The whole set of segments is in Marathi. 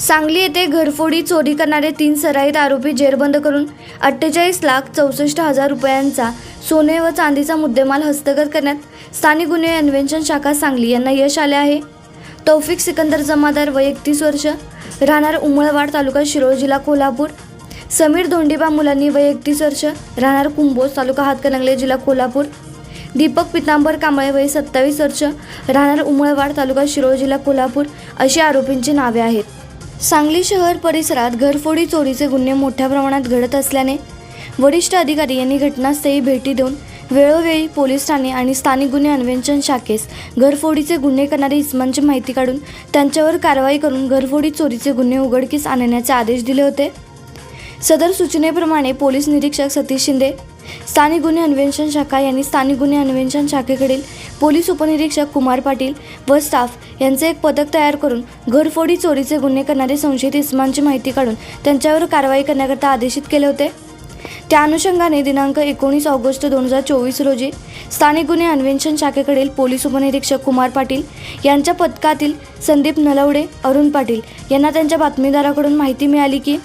Sangli येथे घरफोडी चोरी करणारे तीन सराईत आरोपी जेरबंद करून अठ्ठेचाळीस लाख चौसष्ट हजार रुपयांचा सोने व चांदीचा मुद्देमाल हस्तगत करण्यात स्थानिक गुन्हे अन्वेषण शाखा सांगली यांना यश आले आहे. तौफिक सिकंदर जमादार वय एकतीस वर्ष राहणार उमळवाड तालुका शिरोळ जिल्हा कोल्हापूर. समीर धोंडीबा मुलांनी वय एकतीस वर्ष राहणार कुंभोज तालुका हातकणंगले जिल्हा कोल्हापूर. दीपक पितांबर कांबळे वय सत्तावीस वर्ष राहणार उमळवाड तालुका शिरोळ जिल्हा कोल्हापूर अशी आरोपींची नावे आहेत. सांगली शहर परिसरात घरफोडी चोरीचे गुन्हे मोठ्या प्रमाणात घडत असल्याने वरिष्ठ अधिकारी यांनी घटनास्थळी भेटी देऊन वेळोवेळी पोलीस ठाणे आणि स्थानिक गुन्हे अन्वेषण शाखेस घरफोडीचे गुन्हे करणारे इसमांची माहिती काढून त्यांच्यावर कारवाई करून घरफोडी चोरीचे गुन्हे उघडकीस आणण्याचे आदेश दिले होते. सदर सूचनेप्रमाणे पोलीस निरीक्षक सतीश शिंदे स्थानिक गुन्हे अन्वेषण शाखा यांनी स्थानिक गुन्हे अन्वेषण शाखेकडील पोलीस उपनिरीक्षक कुमार पाटील व स्टाफ यांचे एक पथक तयार करून घरफोडी चोरीचे गुन्हे करणारे संशयित इस्मांची माहिती काढून त्यांच्यावर कारवाई करण्याकरता आदेशित केले होते. त्या अनुषंगाने दिनांक एकोणीस ऑगस्ट दोन हजार चोवीस रोजी स्थानिक गुन्हे अन्वेषण शाखेकडील पोलीस उपनिरीक्षक कुमार पाटील यांच्या पथकातील संदीप नलवडे अरुण पाटील यांना त्यांच्या बातमीदाराकडून माहिती मिळाली की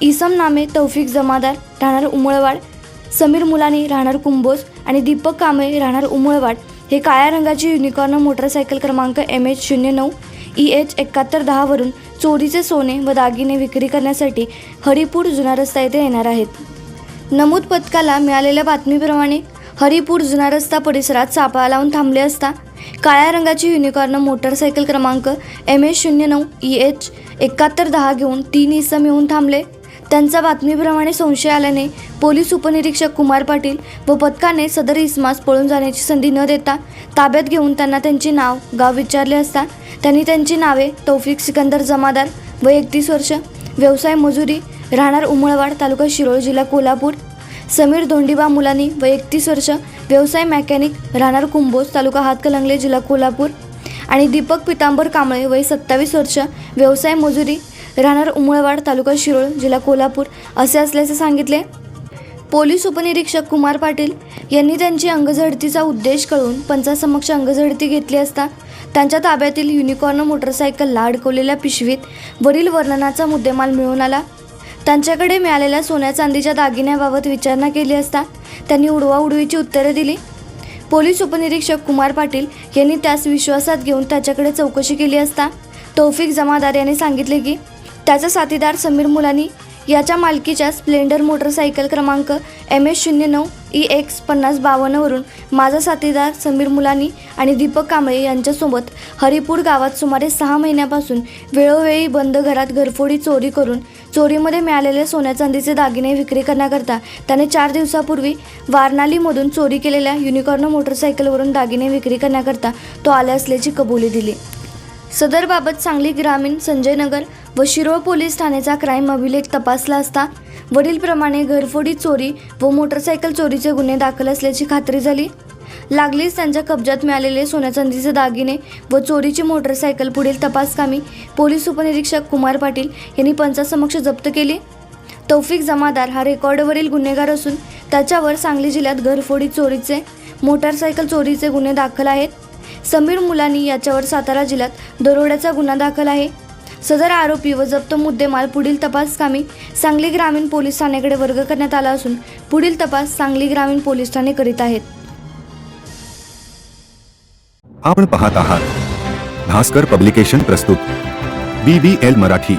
इसम नामे तौफिक जमादार राहणार उमळवाड समीर मुलानी राहणार कुंभोज आणि दीपक कांबळे राहणार उमळवाड हे काळ्या रंगाची युनिकॉर्न मोटरसायकल क्रमांक एम एच शून्य नऊ ई एच एकाहत्तर दहावरून चोरीचे सोने व दागिने विक्री करण्यासाठी हरिपूर जुना रस्ता येथे येणार आहेत. नमूद पथकाला मिळालेल्या बातमीप्रमाणे हरिपूर जुना रस्ता परिसरात सापळा लावून थांबले असता काळ्या रंगाची युनिकॉर्न मोटरसायकल क्रमांक एम एच शून्य नऊ ई एच एकाहत्तर दहा घेऊन तीन इसम येऊन थांबले. त्यांच्या बातमीप्रमाणे संशय आल्याने पोलीस उपनिरीक्षक कुमार पाटील व पथकाने सदर इसमास पळून जाण्याची संधी न देता ताब्यात घेऊन त्यांना त्यांचे नाव गाव विचारले असता त्यांनी त्यांची नावे तौफिक सिकंदर जमादार व एकतीस वर्ष व्यवसाय मजुरी राहणार उमळवाड तालुका शिरोळ जिल्हा कोल्हापूर समीर धोंडीबा मुलानी व एकतीस वर्ष व्यवसाय मेकॅनिक राहणार कुंभोज तालुका हातकलंगले जिल्हा कोल्हापूर आणि दीपक पितांबर कांबळे वय सत्तावीस वर्ष व्यवसाय मजुरी राहणार उमळवाड तालुका शिरोळ जिल्हा कोल्हापूर असे असल्याचे सांगितले. पोलीस उपनिरीक्षक कुमार पाटील यांनी त्यांची अंगझडतीचा उद्देश कळून पंचासमक्ष अंगझडती घेतली असता त्यांच्या ताब्यातील युनिकॉर्न मोटरसायकलला अडकवलेल्या पिशवीत वरील वर्णनाचा मुद्देमाल मिळून आला. त्यांच्याकडे मिळालेल्या सोन्या चांदीच्या दागिन्याबाबत विचारणा केली असता त्यांनी उडवाउडवीची उत्तरे दिली. पोलीस उपनिरीक्षक कुमार पाटील यांनी त्यास विश्वासात घेऊन त्याच्याकडे चौकशी केली असता तौफिक जमादार यांनी सांगितले की त्याचा साथीदार समीर मुलानी याच्या मालकीच्या स्प्लेंडर मोटरसायकल क्रमांक एम एस शून्य नऊ ई एक्स पन्नास बावन्नवरून माझा साथीदार समीर मुलानी आणि दीपक कांबळे यांच्यासोबत हरिपूर गावात सुमारे सहा महिन्यापासून वेळोवेळी बंद घरात घरफोडी चोरी करून चोरीमध्ये मिळालेले सोन्या चांदीचे दागिने विक्री करण्याकरता त्याने चार दिवसापूर्वी वारणालीमधून चोरी केलेल्या युनिकॉर्न मोटरसायकलवरून दागिने विक्री करण्याकरता तो आला असल्याची कबुली दिली. सदरबाबत सांगली ग्रामीण संजय नगर व शिरोळ पोलीस ठाण्याचा क्राईम अभिलेख तपासला असता वडीलप्रमाणे घरफोडी चोरी व मोटरसायकल चोरीचे गुन्हे दाखल असल्याची खात्री झाली. लागलीच त्यांच्या कब्जात मिळालेले सोन्या चांदीचे दागिने व चोरीची मोटरसायकल पुढील तपासकामी पोलीस उपनिरीक्षक कुमार पाटील यांनी पंचासमक्ष जप्त केली. तौफिक जमादार हा रेकॉर्डवरील गुन्हेगार असून त्याच्यावर सांगली जिल्ह्यात घरफोडी चोरीचे मोटारसायकल चोरीचे गुन्हे दाखल आहेत. समीर मुलानी याच्यावर सातारा जिल्ह्यात दरोड्याचा गुन्हा दाखल आहे. सदर आरोपी व जप्त मुद्देमाल पुढील तपास कामी सांगली ग्रामीण पोलीस ठाण्याकडे वर्ग करण्यात आला असून पुढील तपास सांगली ग्रामीण पोलीस ठाणे करीत आहेत. आपण पाहत आहात. भास्कर पब्लिकेशन प्रस्तुत. B B L Marathi.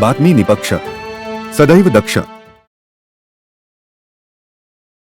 बातमी निपक्ष. सदैव दक्ष.